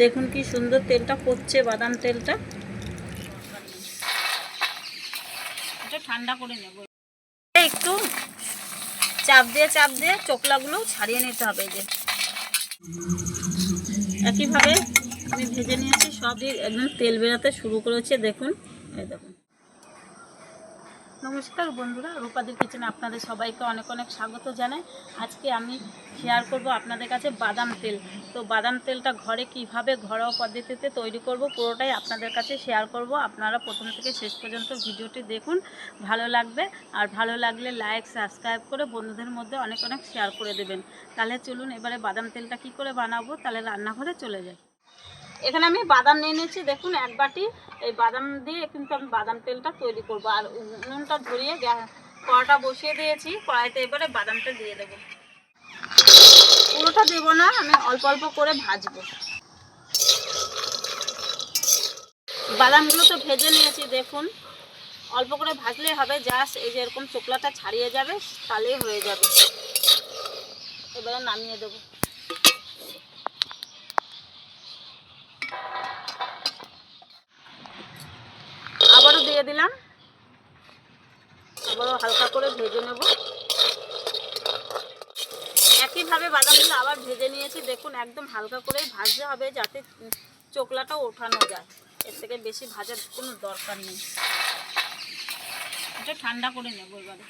দেখুন কি সুন্দর তেলটা পড়ছে, বাদাম তেলটা। ঠান্ডা করে নেব। একটু চাপ দিয়ে চাপ দিয়ে চোকলাগুলো ছাড়িয়ে নিতে হবে যে। একইভাবে আমি ভেজে নিয়েছি সব দিয়ে একদম তেল বেরাতে শুরু করেছে, দেখুন। দেখুন। নমস্কার বন্ধুরা, রূপাদির কিচেনে আপনাদের সবাইকে অনেক অনেক স্বাগত জানাই। আজকে আমি শেয়ার করব আপনাদের কাছে বাদাম তেল। তো বাদাম তেলটা ঘরে কীভাবে ঘরোয়া পদ্ধতিতে তৈরি করব পুরোটাই আপনাদের কাছে শেয়ার করব। আপনারা প্রথম থেকে শেষ পর্যন্ত ভিডিওটি দেখুন, ভালো লাগবে। আর ভালো লাগলে লাইক সাবস্ক্রাইব করে বন্ধুদের মধ্যে অনেক অনেক শেয়ার করে দেবেন। তাহলে চলুন এবারে বাদাম তেলটা কি করে বানাবো, তাহলে রান্নাঘরে চলে যাই। এখানে আমি বাদাম নিয়ে নিয়েছি। দেখুন, এক বাটি এই বাদাম দিয়ে কিন্তু আমি বাদাম তেলটা তৈরি করব। আর উনুনটা ধরিয়ে কড়াটা বসিয়ে দিয়েছি। কড়াইতে এবারে বাদামটা দিয়ে দেবো। পুরোটা দেবো না, আমি অল্প অল্প করে ভাজবো। বাদামগুলো তো ভেজে নিয়েছি, দেখুন। অল্প করে ভাজলেই হবে, জাস্ট এই যে এরকম চোকলাটা ছাড়িয়ে যাবে, তাহলেই হয়ে যাবে। এবারে নামিয়ে দেবো আবারও দিয়ে দিলাম। আবারও হালকা করে ভেজে নেব। একইভাবে বাদামগুলো আবার ভেজে নিয়েছি। দেখুন, একদম হালকা করেই ভাজতে হবে যাতে চোকলাটা ওঠানো যায়। এর থেকে বেশি ভাজার কোনো দরকার নেই। এটা ঠান্ডা করে নেব এবারে।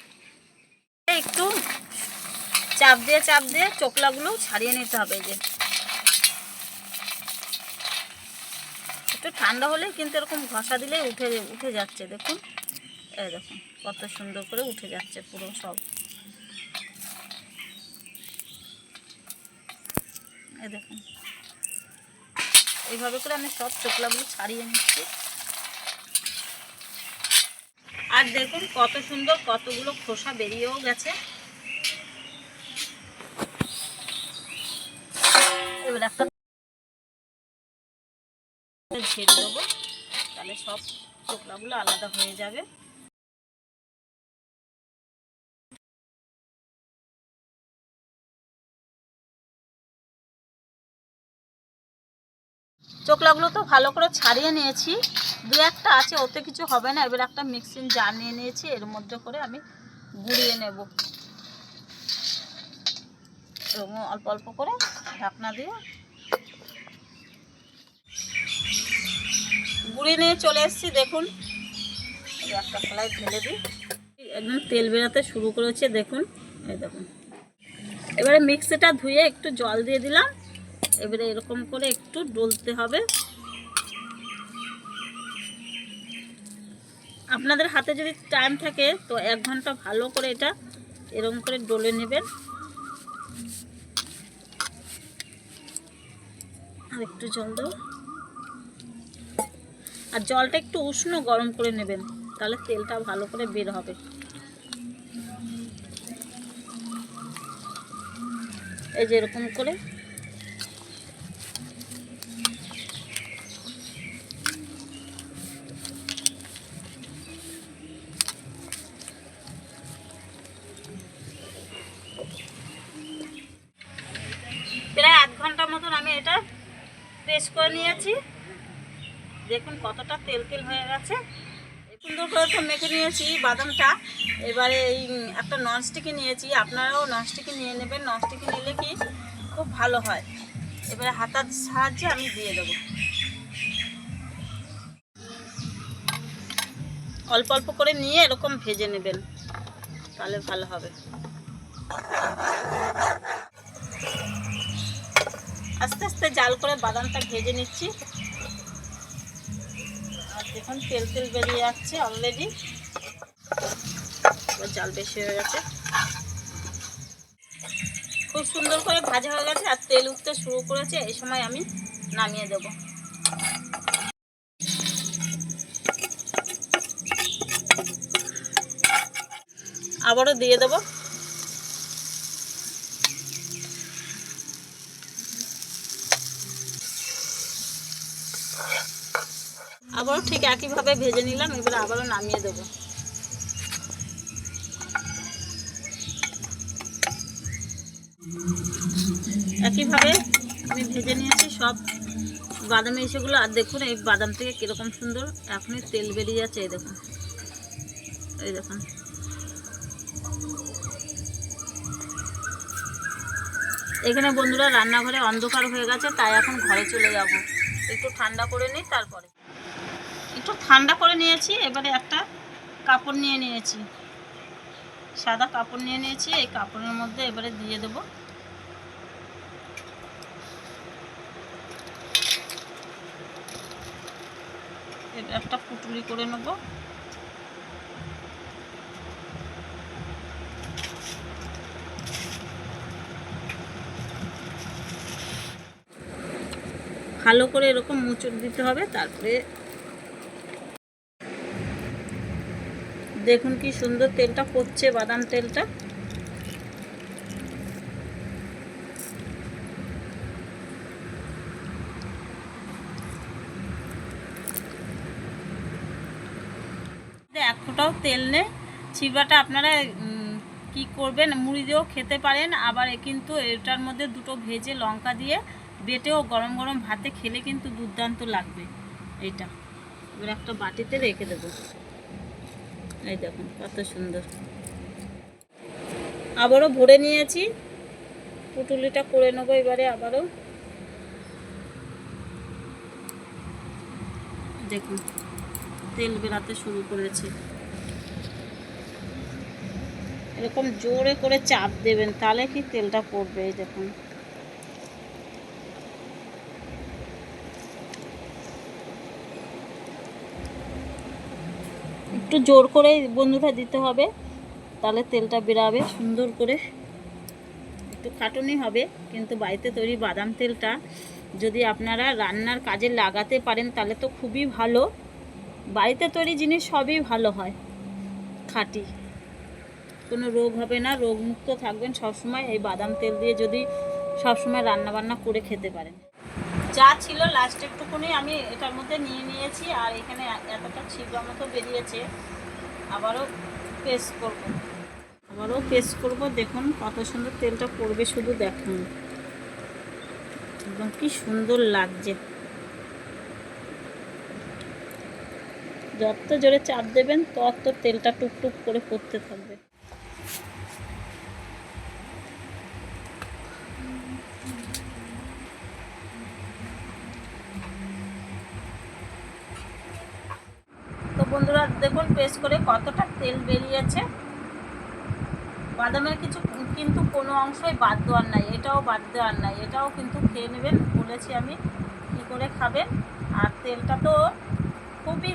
একটু চাপ দিয়ে চাপ দিয়ে চোকলাগুলো ছাড়িয়ে নিতে হবে যে। একটু ঠান্ডা হলে কিন্তু এরকম ঘষা দিলে উঠে উঠে যাচ্ছে, দেখুন। এই দেখুন, কত সুন্দর করে উঠে যাচ্ছে পুরো সব। এই দেখুন। এইভাবে করে আমি সব চোখলাগুলো ছাড়িয়ে নিচ্ছি। আর দেখুন, কত সুন্দর কতগুলো খোসা বেরিয়েও গেছে। এবার একটা ঝেড়ে দেবো তাহলে সব চোকলাগুলো আলাদা হয়ে যাবে। চোকলাগুলো তো ভালো করে ছাড়িয়ে নিয়েছি। দু একটা আছে, ওতে কিছু হবে না। এবার একটা মিক্সিং জার নিয়ে নিয়েছি, এর মধ্যে করে আমি গুঁড়িয়ে নেব। এরকম অল্প অল্প করে ঢাকনা দিয়ে গুঁড়িয়ে নিয়ে চলে এসেছি, দেখুন। একদম তেল বেরাতে শুরু করেছে, দেখুন। এই দেখুন। এবারে মিক্সিটা ধুয়ে একটু জল দিয়ে দিলাম। এবারে এরকম করে একটু ডলতে হবে। আপনাদের হাতে যদি টাইম থাকে, তো এক ঘণ্টা ভালো করে এটা এরকম করে ডলে নেবেন। আর একটু জল দেবো আর জলটা একটু উষ্ণ গরম করে নেবেন, তাহলে তেলটা ভালো করে বের হবে। এই যে এরকম করে। প্রায় আধ ঘণ্টার মতন আমি এটা পেস্ট করে নিয়েছি। দেখুন কতটা তেল তেল হয়ে গেছে। সুন্দর করে তো মেখে নিয়েছি বাদামটা। এবারে এই একটা ননস্টিকি নিয়েছি। আপনারাও ননস্টিকি নিয়ে নেবেন। ননস্টিকি নিলে কি খুব ভালো হয়। এবারে হাতার সাহায্যে আমি দিয়ে দেবো। অল্প অল্প করে নিয়ে এরকম ভেজে নেবেন। তাহলে ভালো হবে। আস্তে আস্তে জাল করে বাদামটা ভেজে নিচ্ছি। দেখুন, তেল তেল বেরিয়ে যাচ্ছে অলরেডি জাল বেশি হয়ে গেছে। খুব সুন্দর করে ভাজা হয়ে গেছে আর তেল উঠতে শুরু করেছে এই সময় আমি নামিয়ে দেব। আবারও দিয়ে দেবো। আবারও ঠিক একইভাবে ভেজে নিলাম, এবার আবারও নামিয়ে দেবো। একইভাবে আমি ভেজে নিয়েছি সব বাদামি এসেগুলো আর দেখুন এই বাদাম থেকে কীরকম সুন্দর, এখনই তেল বেরিয়ে যাচ্ছে, এই দেখুন। এই দেখুন। এখানে বন্ধুরা, রান্নাঘরে অন্ধকার হয়ে গেছে, তাই এখন ঘরে চলে যাব। একটু ঠান্ডা করে নিই, তারপরে। একটু ঠান্ডা করে নিয়েছি, এবারে একটা কাপড় নিয়ে নিয়েছি। সাদা কাপড় নিয়ে নিয়েছি, এই কাপড়ের মধ্যে এবারে দিয়ে দেবো। একটা পুটুলি করে নেব। ভালো করে এরকম মুচড় দিতে হবে, তারপরে দেখুন কি সুন্দর তেলটা পড়ছে বাদাম তেলটা। এক ফোঁটাও তেল নেই। ছিবড়াটা আপনারা কি করবেন, মুড়ি দিয়েও খেতে পারেন। আবার কিন্তু এটার মধ্যে দুটো ভেজে লঙ্কা দিয়ে বেটেও গরম গরম ভাতে খেলে কিন্তু দুর্দান্ত লাগবে। এটা এবার একটা বাটিতে রেখে দেবো। এই দেখুন, কত সুন্দর। আবারও ভরে নিয়েছি। পুটুলিটা করে নেব এবারে আবারও। দেখুন, তেল বেরাতে শুরু করেছে। এরকম জোরে করে চাপ দেবেন, তাহলে কি তেলটা পড়বে, এই দেখুন। একটু জোর করে বন্ধুরা দিতে হবে। তাহলে তেলটা বেরাবে, সুন্দর করে। একটু খাটুনি হবে, কিন্তু বাড়িতে তৈরি বাদাম তেলটা যদি আপনারা রান্নার কাজে লাগাতে পারেন, তাহলে তো খুবই ভালো। বাড়িতে তৈরি জিনিস সবই ভালো হয়, খাঁটি। কোনো রোগ হবে না, রোগমুক্ত থাকবেন সবসময়। এই বাদাম তেল দিয়ে যদি সবসময় রান্না বান্না করে খেতে পারেন। যা ছিল লাস্ট একটুকুনি আমি এটার মধ্যে নিয়ে নিয়েছি, আর এখানে এতটা ছিবড়া মতো বেরিয়েছে। আবারও পেস্ট করব। আবারও পেস্ট করব, দেখুন কত সুন্দর তেলটা পড়বে শুধু দেখুন। একদম কি সুন্দর লাগছে। যত জোরে চাপ দেবেন, তত তেলটা টুকটুক করে পড়তে থাকবে তো বন্ধুরা দেখুন পেস্ট করে কতটা তেল বেরিয়েছে। বাদামের কিছু কিন্তু কোনো অংশই বাদ দেওয়ার নাই, এটাও বাদ দেওয়ার নাই, এটাও কিন্তু খেয়ে নেবেন, বলেছি আমি, কী করে খাবেন। আর তেলটা তো খুবই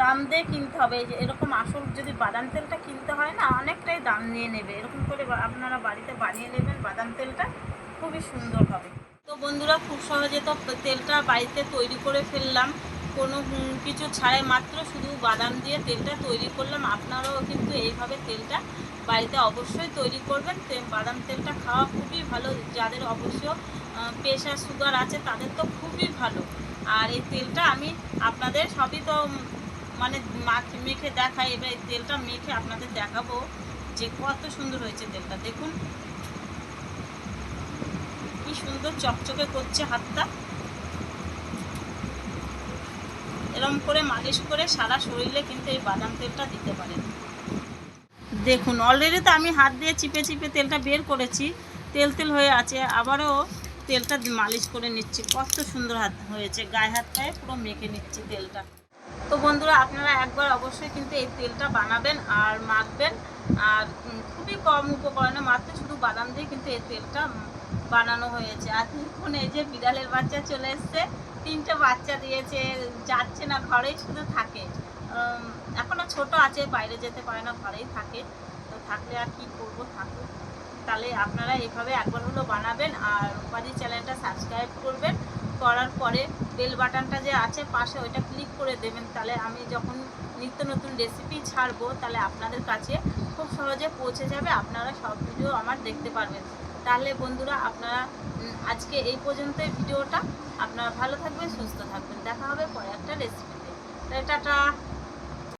দাম দিয়ে কিনতে হবে যে এরকম আসল যদি বাদাম তেলটা কিনতে হয় না, অনেকটাই দাম নিয়ে নেবে। এরকম করে আপনারা বাড়িতে বানিয়ে নেবেন বাদাম তেলটা, খুবই সুন্দর হবে। তো বন্ধুরা, খুব সহজে তো তেলটা বাড়িতে তৈরি করে ফেললাম। কোনো কিছু ছাড়াই মাত্র শুধু বাদাম দিয়ে তেলটা তৈরি করলাম। আপনারাও কিন্তু এইভাবে তেলটা বাড়িতে অবশ্যই তৈরি করবেন। বাদাম তেলটা খাওয়া খুবই ভালো। যাদের অবশ্য প্রেশার সুগার আছে, তাদের তো খুবই ভালো। আর এই তেলটা আমি আপনাদের সবই তো মানে মাখে, মেখে দেখাই, এবার এই তেলটা মেখে আপনাদের দেখাবো যে কত সুন্দর হয়েছে তেলটা। দেখুন, কি সুন্দর চকচকে করছে হাতটা। এরম করে মালিশ করে সারা শরীরে কিন্তু এই বাদাম তেলটা দিতে পারেন। দেখুন অলরেডি তো আমি হাত দিয়ে চিপে চিপে তেলটা বের করেছি। তেল তেল হয়ে আছে, আবারও তেলটা মালিশ করে নিচ্ছি। কত সুন্দর হাত হয়েছে, গায়ে হাত পায়ে পুরো মেখে নিচ্ছি তেলটা। তো বন্ধুরা, আপনারা একবার অবশ্যই কিন্তু এই তেলটা বানাবেন আর মাখবেন। আর খুবই কম উপকরণে মাত্র শুধু বাদাম দিয়ে কিন্তু এই তেলটা বানানো হয়েছে। আর দেখুন এই যে বিড়ালের বাচ্চা চলে এসছে তিনটে বাচ্চা দিয়েছে যাচ্ছে না ঘরেই শুধু থাকে। উম, এখনও ছোট আছে বাইরে যেতে পারে না ঘরেই থাকে। তো থাকলে আর কি করব থাকুক। তাহলে আপনারা এইভাবে একবার হলো বানাবেন আর রূপাদি চ্যানেলটা সাবস্ক্রাইব করবেন। করার পরে বেল বাটনটা যে আছে পাশে ওইটা ক্লিক করে দেবেন। তাহলে আমি যখন নিত্য নতুন রেসিপি ছাড়বো তাহলে আপনাদের কাছে খুব সহজে পৌঁছে যাবে। আপনারা সব ভিডিও আমার দেখতে পারবেন। তাহলে বন্ধুরা আপনারা আজকে এই পর্যন্তই ভিডিওটা। আপনারা ভালো থাকবেন, সুস্থ থাকবেন। দেখা হবে পরে একটা রেসিপিতে টাটা।